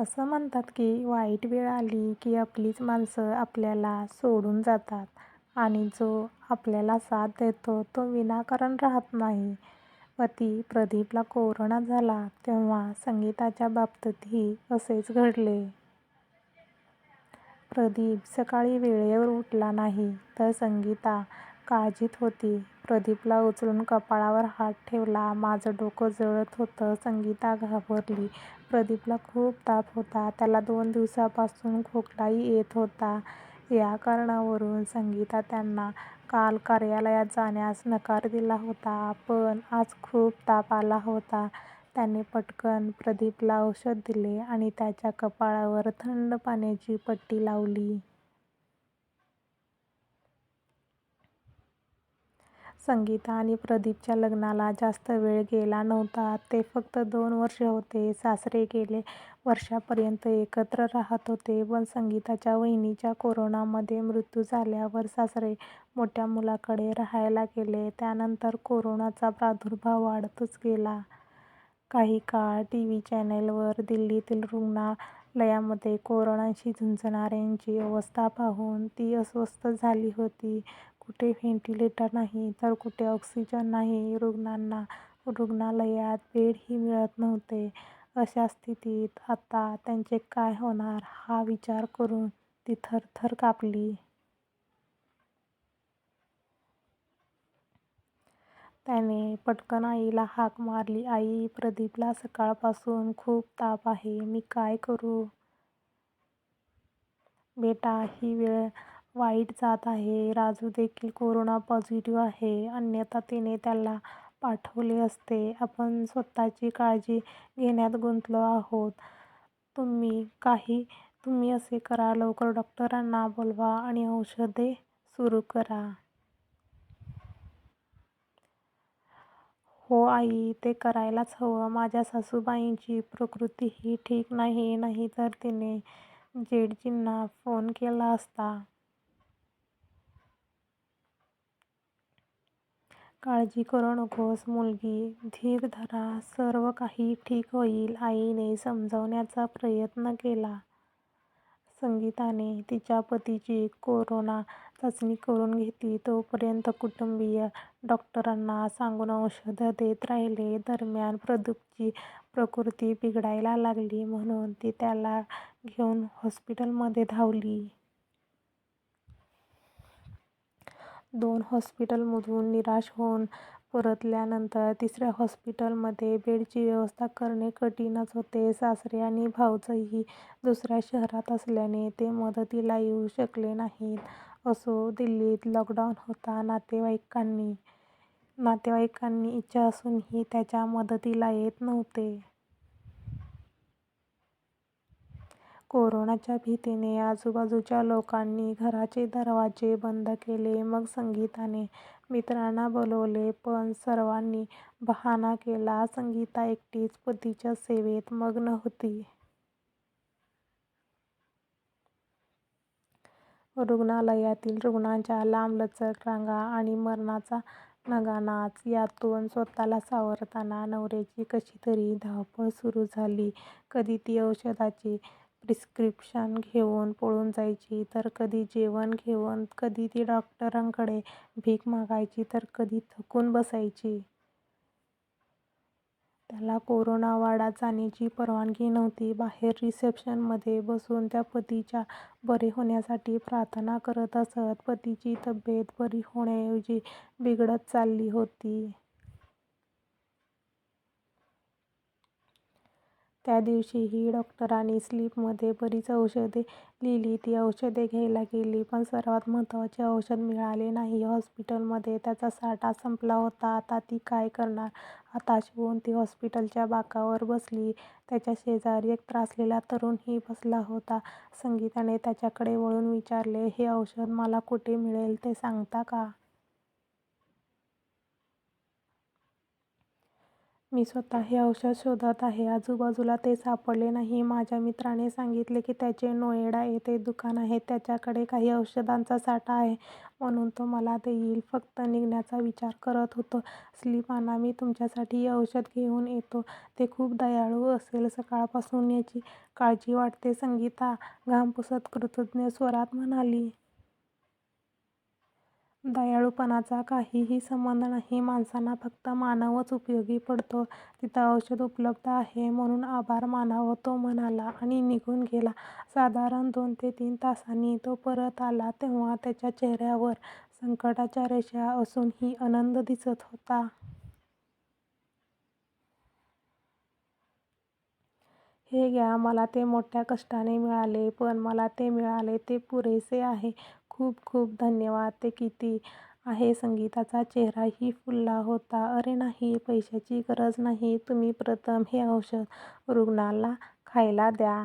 असं म्हणतात की वाईट वेळ आली की आपलीच माणसं आपल्याला सोडून जातात आणि जो आपल्याला साथ देतो तो विनाकारण राहत नाही. पती प्रदीपला कोरोना झाला तेव्हा संगीताच्या बाबतीतही असेच घडले. प्रदीप सकाळी वेळेवर उठला नाही तर संगीता काळजीत होती. प्रदीपला उचलून कपाळावर हात ठेवला. माझं डोकं जळत होतं. संगीता घाबरली. प्रदीपला खूप ताप होता. त्याला दोन दिवसापासून खोकलाही येत होता. या कारणावरून संगीता त्यांना काल कार्यालयात जाण्यास नकार दिला होता. पण आज खूप ताप आला होता. त्याने पटकन प्रदीपला औषध दिले आणि त्याच्या कपाळावर थंड पाण्याची पट्टी लावली. संगीता आणि प्रदीपच्या लग्नाला जास्त वेळ गेला नव्हता. ते फक्त दोन वर्ष होते. सासरे गेले वर्षापर्यंत एकत्र राहत होते. पण संगीताच्या वहिनीचा कोरोनामध्ये मृत्यू झाल्यावर सासरे मोठ्या मुलाकडे राहायला गेले. त्यानंतर कोरोनाचा प्रादुर्भाव वाढतच गेला. काही काळ टीव्ही चॅनेलवर दिल्लीतील रुग्णालयामध्ये कोरोनाशी झुंजणाऱ्यांची अवस्था पाहून ती अस्वस्थ झाली होती. कुठे व्हेंटिलेटर नाही तर कुठे ऑक्सिजन नाही. रुग्णांना रुग्णालयात बेडही मिळत नव्हते. अशा स्थितीत आता त्यांचे काय होणार हा विचार करून ती थरथर कापली. त्याने पटकन आईला हाक मारली. आई, प्रदीपला सकाळपासून खूप ताप आहे. मी काय करू? बेटा, ही वेळ वाईट जात आहे. राजू देखील कोरोना पॉझिटिव्ह आहे. अन्यथा तिने त्याला पाठवले असते. आपण स्वतःची काळजी घेण्यात गुंतलो आहोत. तुम्ही असे करा, लवकर डॉक्टरांना बोलवा आणि औषधे सुरू करा. हो आई, ते करायलाच हवं. माझ्या सासूबाईंची प्रकृतीही ठीक नाही. नाहीतर तिने जेडजींना फोन केला असता. काळजी करू नकोस मुलगी. धीर धरा. सर्व काही ठीक होईल. आईने समजावण्याचा प्रयत्न केला. संगीताने तिच्या पतीची कोरोना चाचणी करून घेतली. तोपर्यंत कुटुंबीय डॉक्टरांना सांगून औषधं देत राहिले. दरम्यान प्रदीपची प्रकृती बिघडायला लागली म्हणून ती त्याला घेऊन हॉस्पिटलमध्ये धावली. दोन हॉस्पिटलमधून निराश होऊन परतल्यानंतर तिसऱ्या हॉस्पिटलमध्ये बेडची व्यवस्था करणे कठीणच होते. सासरे आणि भावजही दुसऱ्या शहरात असल्याने ते मदतीला येऊ शकले नाहीत. असो, दिल्लीत लॉकडाऊन होता. नातेवाईकांनी इच्छा असूनही त्याच्या मदतीला येत नव्हते. कोरोनाच्या भीतीने आजूबाजूच्या लोकांनी घराचे दरवाजे बंद केले. मग संगीताने मित्रांना बोलावले. पण सर्वांनी बहाणा केला. संगीता एकटीच पतीच्या सेवेत मग्न होती. रुग्णालयातील रुग्णांच्या लांबलचक रांगा आणि मरणाचा नगानाच यातून स्वतःला सावरताना नवऱ्याची कशीतरी धावपळ सुरू झाली. कधी ती औषधाची प्रिस्क्रिप्शन घेऊन पळून जायची तर कधी जेवण घेऊन. कधी ती डॉक्टरांकडे भीक मागायची तर कधी थकून बसायची. त्याला कोरोना वॉर्डात जाण्याची परवानगी नव्हती. बाहेर रिसेप्शनमध्ये बसून त्या पतीच्या बरे होण्यासाठी प्रार्थना करत असत. पतीची तब्येत बरी होण्याऐवजी बिघडत चालली होती. त्या दिवशीही डॉक्टरांनी स्लिपमध्ये बरीच औषधे लिहिली. ती औषधे घ्यायला गेली. पण सर्वात महत्त्वाचे औषध मिळाले नाही. हॉस्पिटलमध्ये त्याचा साठा संपला होता. आता ती काय करणार? हताश होऊन ती हॉस्पिटलच्या बाकावर बसली. त्याच्या शेजारी एक त्रासलेला तरुणही बसला होता. संगीताने त्याच्याकडे वळून विचारले, हे औषध मला कुठे मिळेल ते सांगता का? मी स्वतः हे औषध शोधत आहे. आजूबाजूला ते सापडले नाही. माझ्या मित्राने सांगितले की त्याचे नोएडा येथे दुकान आहे. त्याच्याकडे काही औषधांचा साठा आहे. म्हणून तो मला देईल. फक्त निघण्याचा विचार करत होतो. स्लीप आणा. मी तुमच्यासाठी हे औषध घेऊन येतो. ते खूप दयाळू असेल. सकाळपासून याची काळजी वाटते संगीता घाम पुसत कृतज्ञ स्वरात म्हणाली. दयाळूपणाचा काहीही संबंध नाही. माणसांना फक्त मानवच उपयोगी पडतो. तिथं औषध उपलब्ध आहे म्हणून आभार मानावं तो म्हणाला आणि निघून गेला. साधारण दोन ते तीन तासांनी तो परत आला तेव्हा त्याच्या चेहऱ्यावर संकटाच्या रेषा असूनही आनंद दिसत होता. हे घ्या. मला ते मोठ्या कष्टाने मिळाले. पण मला ते मिळाले ते पुरेसे आहे. खूप खूप धन्यवाद. ते किती आहे संगीताचा चेहराही फुलला होता. अरे नाही. पैशाची गरज नाही. तुम्ही प्रथम हे औषध रुग्णाला खायला द्या.